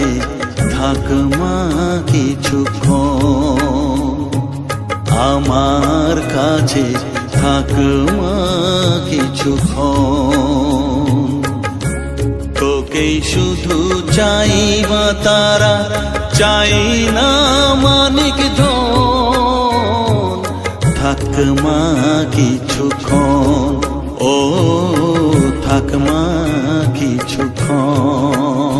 কাছে থাক মা আমার কাছে থাক মা কিছুক্ষণ শুধু চাই মা তারা, চাই না মানিক ধন। থাক মা কিছুক্ষণ ও থাক মা কিছুক্ষণ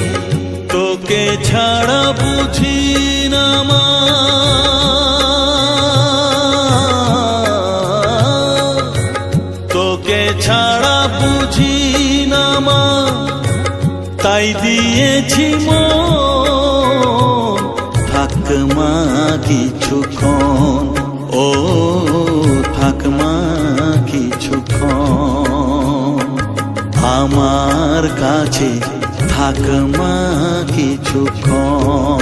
দিয়েছি মন থাক মা কিছুক্ষণ ও থাক মা কিছুক্ষণ আমার কাছে থাক মা কিছুক্ষণ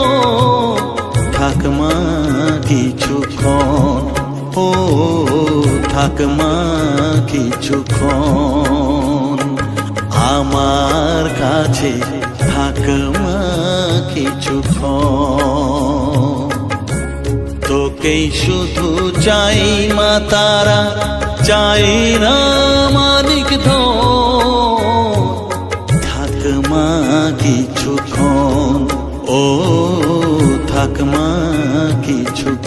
কিছুক্ষণ, ও থাকমা কিছুক্ষণ। আমার কাছে থাকমা কিছুক্ষণ। তোকেই শুধু চাই মা তারা, চাই না মানিক ধন। থাক মা, কিছুক্ষণ।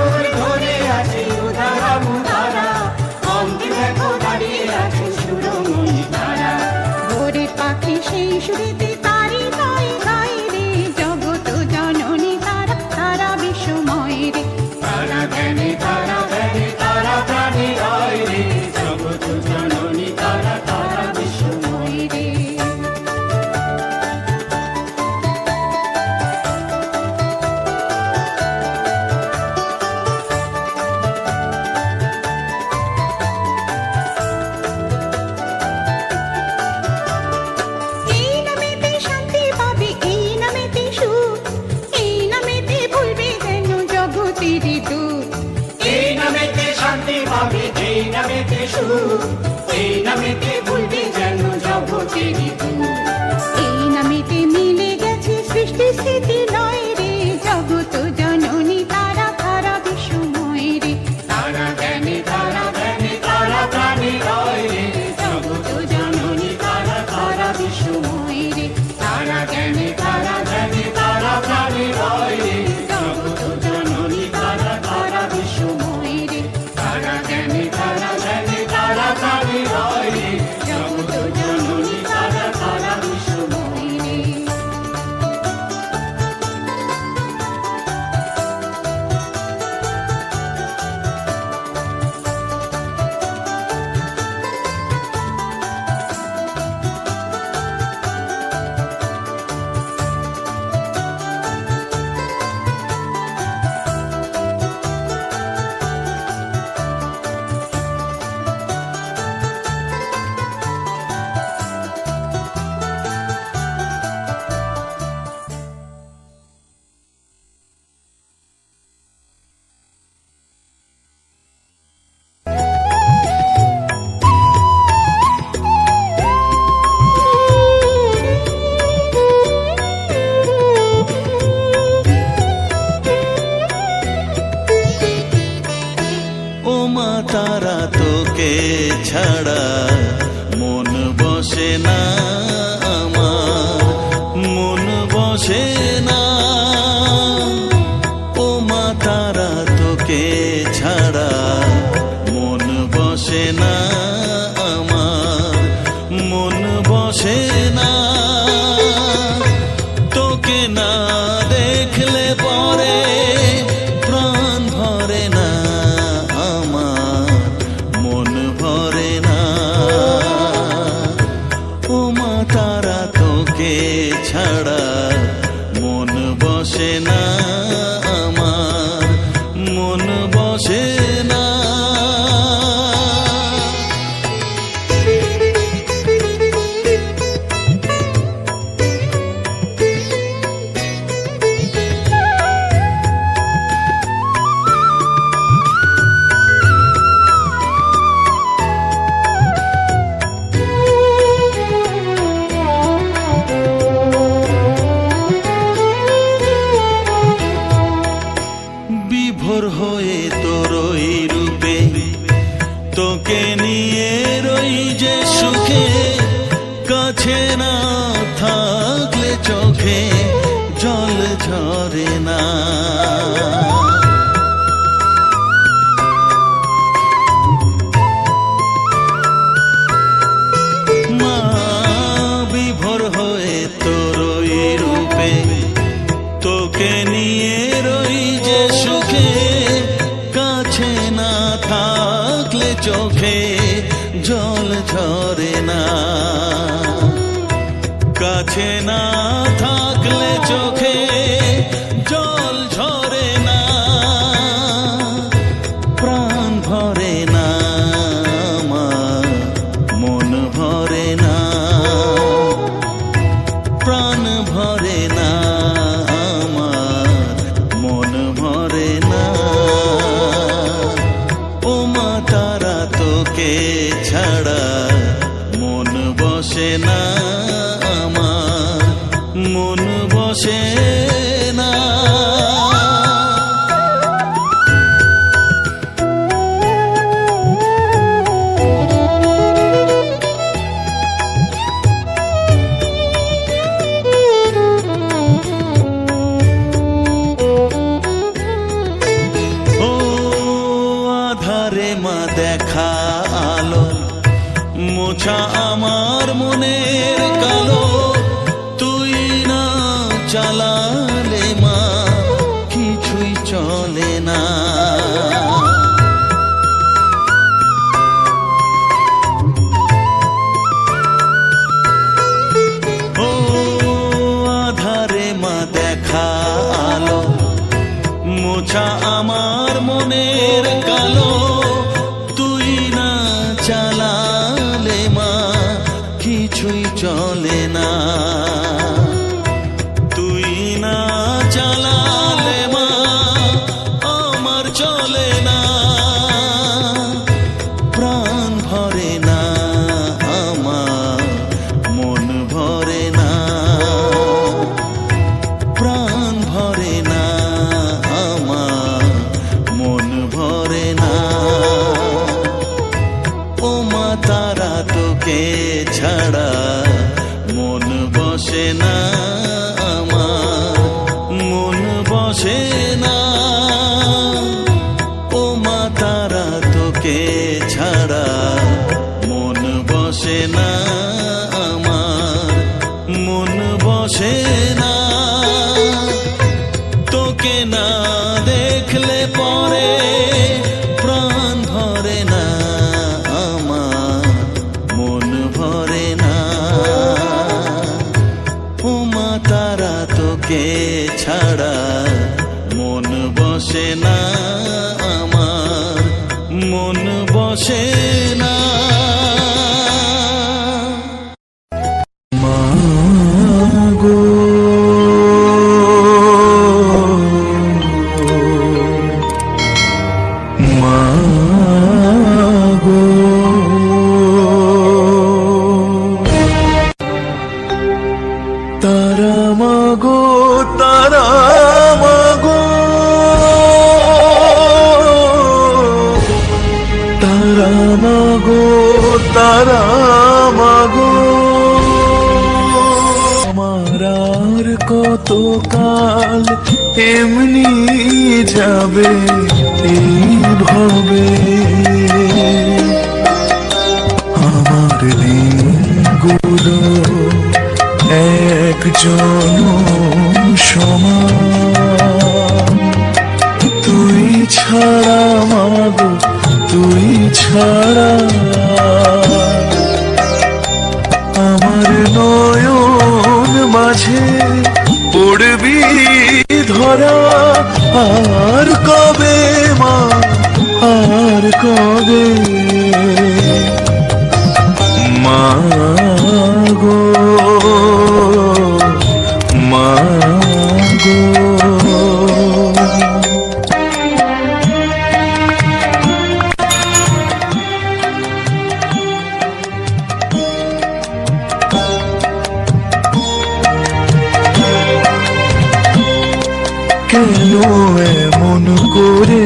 সুর আছে উদারা আছে সুর পাখি সেই সুরে 唱。que change. এমনি যাবে এই ভবে। আমার দিনগুলো একজন সমান। তুই ছাড়া মাগো তুই ছাড়া ভরা আর কবে মা আর কবে? মা গো মা গো। এমন করে।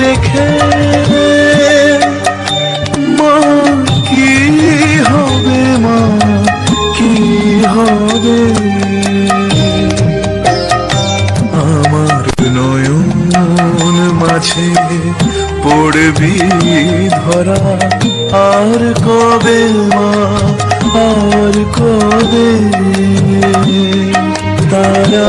রেখে মা কি হবে মা কি হবে? আমার নয়ন মাঝে পড়বি ধরা, আর কবে মা, আর কবে? তারা